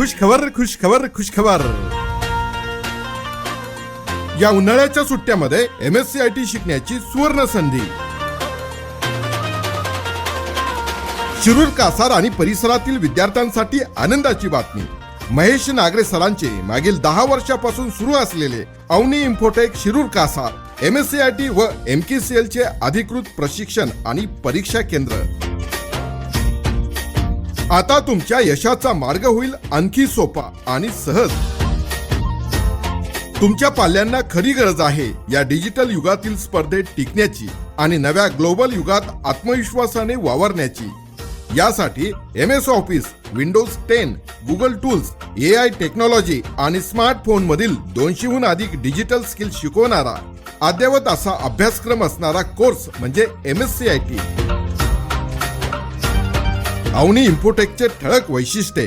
खुश खबर खुश खबर खुश खबर. या उन्हाळ्याच्या सुट्ट्यामध्ये M S C I T शिकण्याची सुवर्ण संधी. शिरूर कासार आणि परिसरातील विद्यार्थ्यांसाठी आनंदाची बातमी. महेश नागरे सरांचे मागील दहा वर्षापासून सुरू असलेले Avani Infotech Shirur Kasar M S C I T व एम के सी एल चे अधिकृत प्रशिक्षण आणि परीक्षा केंद्र. आता तुमच्या यशाचा मार्ग होईल आणखी सोपा आणि सहज. तुमच्या पाल्यांना खरी गरज आहे या डिजिटल युगातील स्पर्धेत टिकण्याची आणि नव्या ग्लोबल युगात आत्मविश्वासाने वावरण्याची. यासाठी M S office Windows ten Google tools A I technology आणि स्मार्टफोन मधील दोनशेहून अधिक डिजिटल स्किल शिकवणारा अद्ययावत असा अभ्यासक्रम असणारा कोर्स म्हणजे M S C I T. Avani इन्फोटेकचे ठळक वैशिष्ट्ये.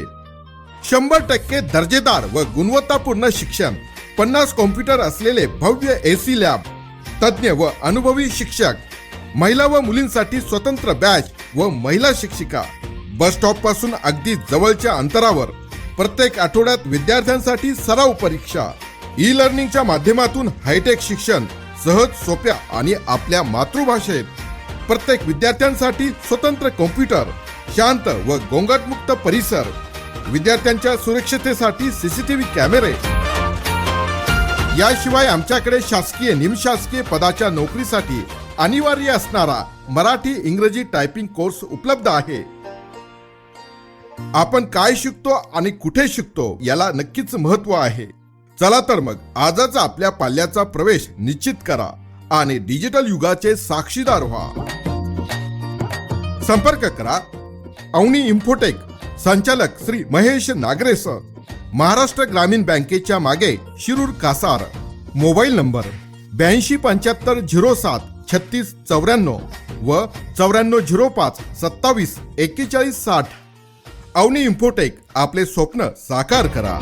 शंभर टक्के दर्जेदार व गुणवत्तापूर्ण शिक्षण पन्नास कॉम्प्युटर असलेले भव्य एसी लॅब तज्ज्ञ व अनुभवी शिक्षक महिला व मुलींसाठी स्वतंत्र बॅच व महिला शिक्षिका. बस स्टॉपपासून अगदी जवळच्या अंतरावर प्रत्येक आठवड्यात विद्यार्थ्यांसाठी सराव परीक्षा ई लर्निंगच्या माध्यमातून हायटेक शिक्षण सहज सोप्या आणि आपल्या मातृभाषेत. प्रत्येक विद्यार्थ्यांसाठी स्वतंत्र कॉम्प्युटर शांत व गोंगाटमुक्त परिसर. विद्यार्थ्यांच्या सुरक्षतेसाठी सीसीटीव्ही कॅमेरे. याशिवाय आमच्याकडे शासकीय निमशासकीय पदाच्या नोकरीसाठी अनिवार्य असणारा मराठी इंग्रजी टायपिंग कोर्स उपलब्ध आहे. आपण काय शिकतो आणि कुठे शिकतो याला नक्कीच महत्त्व आहे. चला तर मग आजच आपल्या पाल्याचा प्रवेश निश्चित करा आणि डिजिटल युगाचे साक्षीदार व्हा. संपर्क करा अवनी इन्फोटेक संचालक श्री महेश नागरेस महाराष्ट्र ग्रामीण बँकेच्या मागे शिरूर कासार. मोबाईल नंबर ब्याऐंशी पंच्याहत्तर झिरो सात छत्तीस चौऱ्याण्णव व चौऱ्याण्णव झिरो पाच सत्तावीस एक्केचाळीस साठ. अवनी इन्फोटेक आपले स्वप्न साकार करा.